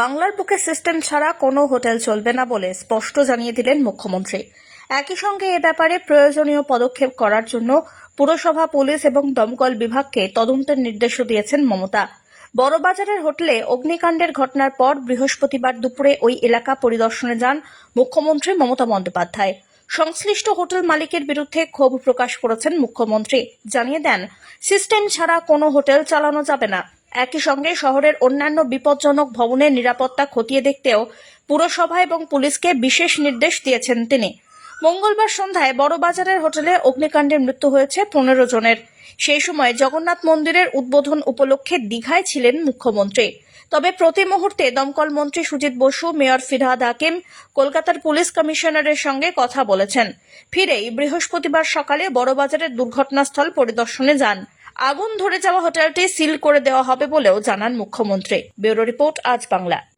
বাংলার বুকে সিস্টেম ছাড়া কোনো হোটেল চলবে না বলে স্পষ্ট জানিয়ে দিলেন মুখ্যমন্ত্রী। একই সঙ্গে এ ব্যাপারে প্রয়োজনীয় পদক্ষেপ করার জন্য পুরসভা, পুলিশ এবং দমকল বিভাগকে তদন্তের নির্দেশও দিয়েছেন মমতা। বড়বাজারের হোটেলে অগ্নিকাণ্ডের ঘটনার পর বৃহস্পতিবার দুপুরে ওই এলাকা পরিদর্শনে যান মুখ্যমন্ত্রী মমতা বন্দ্যোপাধ্যায়। সংশ্লিষ্ট হোটেল মালিকের বিরুদ্ধে ক্ষোভ প্রকাশ করেছেন মুখ্যমন্ত্রী। জানিয়ে দেন, সিস্টেম ছাড়া কোনো হোটেল চালানো যাবে না। একই সঙ্গে শহরের অন্যান্য বিপজ্জনক ভবনের নিরাপত্তা খতিয়ে দেখতেও পুরসভা এবং পুলিশকে বিশেষ নির্দেশ দিয়েছেন তিনি। মঙ্গলবার সন্ধ্যায় বড়বাজারের হোটেলে অগ্নিকাণ্ডে মৃত্যু হয়েছে পনেরো জনের। সেই সময় জগন্নাথ মন্দিরের উদ্বোধন উপলক্ষে দীঘায় ছিলেন মুখ্যমন্ত্রী। তবে প্রতি মুহূর্তে দমকল মন্ত্রী সুজিত বসু, মেয়র ফিরহাদ হাকিম, কলকাতার পুলিশ কমিশনারের সঙ্গে কথা বলেছেন। ফিরেই বৃহস্পতিবার সকালে বড়বাজারের দুর্ঘটনাস্থল পরিদর্শনে যান। আগুন ধরে যাওয়া হোটেলটি সিল করে দেওয়া হবে বলেও জানান মুখ্যমন্ত্রী। ব্যুরো রিপোর্ট আজ বাংলা।